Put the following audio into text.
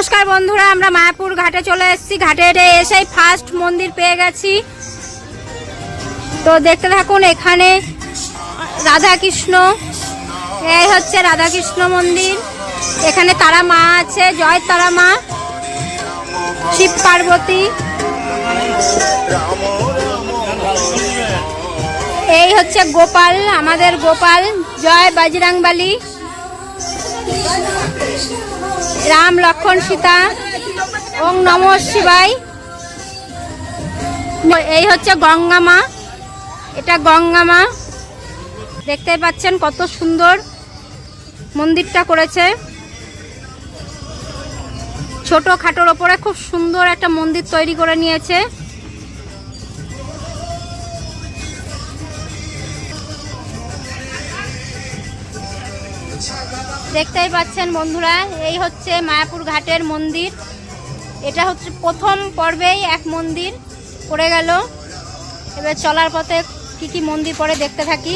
নমস্কার বন্ধুরা, আমরা মায়াপুর ঘাটে চলে এসেছি। ঘাটে এসেই ফার্স্ট মন্দির পেয়ে গেছি। তো দেখতে থাকুন, এখানে রাধা কৃষ্ণ এই হচ্ছে রাধা কৃষ্ণ মন্দির। এখানে তারা মা আছে, জয় তারা মা, শিব পার্বতী। এই হচ্ছে গোপাল, আমাদের গোপাল, জয় বজরাংবালী রাম লক্ষণ সীতা, ওং নম শিবাই এই হচ্ছে গঙ্গা মা, এটা গঙ্গা মা। দেখতে পাচ্ছেন কত সুন্দর মন্দিরটা করেছে। ছোট খাটোর ওপরে খুব সুন্দর একটা মন্দির তৈরি করে নিয়েছে। দেখতেই পাচ্ছেন বন্ধুরা, এই হচ্ছে মায়াপুর ঘাটের মন্দির। এটা হচ্ছে প্রথম পর্বেই এক মন্দির পড়ে গেল। এবার চলার পথে কি কি মন্দির পরে দেখতে থাকি।